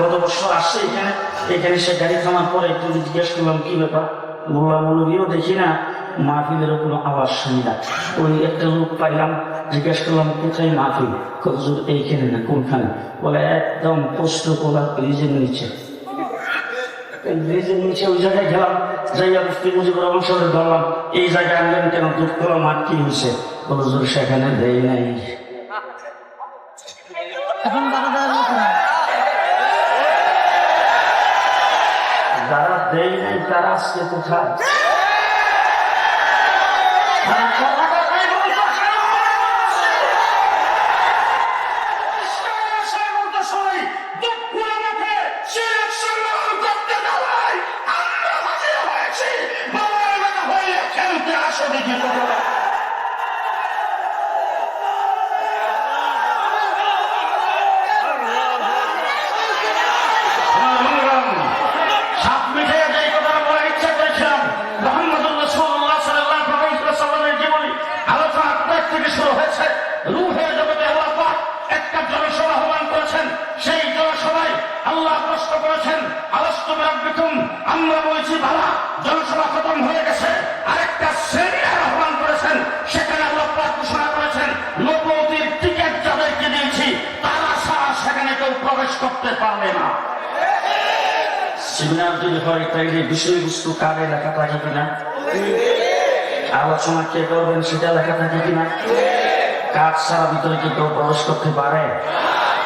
গত বছর আসছে এখানে। এখানে সে গাড়ি থামার পরে একটু জিজ্ঞেস করলাম, কি ব্যাপার? মোল্লা মৌলবীও দেখি না, মাহফিলেরও কোনো আওয়াজ শুনি না। ওই একটা লোক পাইলাম, জিজ্ঞেস করলাম, কোথায় মাহফিল? কতজোর এইখানে না, কোনখানে? বলে, একদম পোস্ট কোলা ব্রিজের নিচে। ব্রিজের নিচে ওই জায়গায় গেলাম, যাইয়া মুফতি মুজিবুর রহমান সাহেব বললাম, এই জায়গায় আনলেন কেন? দুধ কলা মাঠ কি হয়েছে বলো জোর, সেখানে দেয় নাই। এখন দেয় নাই তারা আজকে কোথায় সাত মিঠে যেই কথা বলার ইচ্ছা করেছিলাম মোহাম্মদুর রাসূলুল্লাহ সাল্লাল্লাহু আলাইহি ওয়াসাল্লামের জীবনী আলোচনা আত্মার থেকে শুরু হয়েছে রূহের জগতে আল্লাহ পাক একটা জনসভা আহ্বান করেছেন সেই জনসভায় আল্লাহ প্রশ্ন করেছেন আলস্তু আমরা বলছি ভালা জনসভা খতম হয়ে গেছে। আরেকটা সেমিনার আহ্বান করেছেন, সেখানে আল্লাহ ঘোষণা করেছেন নবতির টিকিট যাদেরকে দিয়েছি, তারা সারা সেখানে কেউ প্রবেশ করতে পারবে না। সেমিনার যদি হয়, তাইলে বিষয়বস্তু কারে লেখা থাকে কিনা? আলোচনা কে করবেন, সেটা লেখা থাকে কিনা? কাজ ছাড়া ভিতরে কি কেউ প্রবেশ করতে পারে?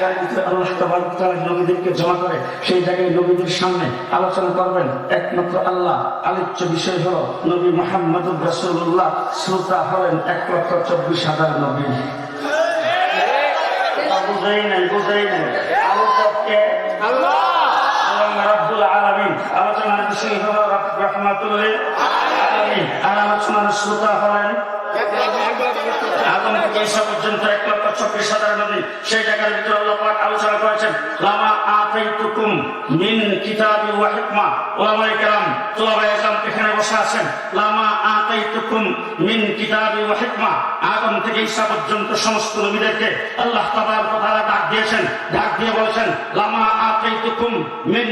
জায়গার ভিতরে আল্লাহ নবীদেরকে জমা করে সেই জায়গায় নবীদের সামনে আলোচনা করবেন। একমাত্র আল্লাহ আলোচ্য বিষয় হলো নবী মোহাম্মদুর রাসূলুল্লাহ। শ্রোতা হলেন এক লক্ষ চব্বিশ হাজার নবী। বুঝাই নাই বুঝাই নাই। আলোচক কে এবং আলামিন। আলোচনার বিষয় হলো রহমাতুল্লিল আলামিন। আর আলোচনার শ্রোতা হলেন আদম থেকে ঈসা পর্যন্ত এক লক্ষ চব্বিশ মিন কিতাবি থেকে সমস্ত নবীদেরকে আল্লাহ লামা মিন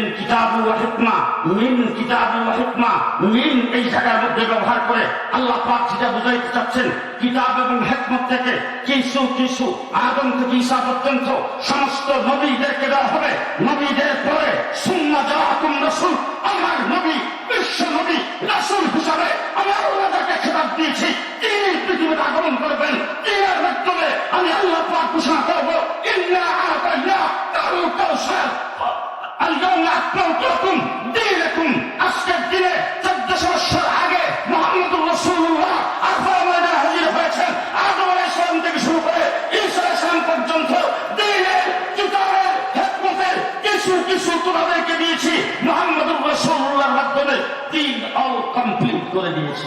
মিন এই মধ্যে ব্যবহার করে আল্লাহ যেটা বুঝাইতে চাচ্ছেন, কিতাব এবং হেকমত থেকে কিছু কিছু আদম থেকে ঈসা পর্যন্ত সমস্ত নবীদেরকে দেওয়া হবে। নবীদের পরে সুন্না জাহাতুম রাসূল আজকের দিনে চোদ্দশো বছর আগে মোহাম্মদুর রসুল্লাহ আফার ময়দানে হাজির হয়েছেন আদম আলাইহিস সালাম থেকে শুরু করে আলাইহিস সালাম পর্যন্ত দিনের কিতাবের হেকমতের কিছু কিছু তোমাদেরকে দিয়েছি মোহাম্মদুর রসুল্লাহর মাধ্যমে দিন অল কমপ্লিট করে দিয়েছি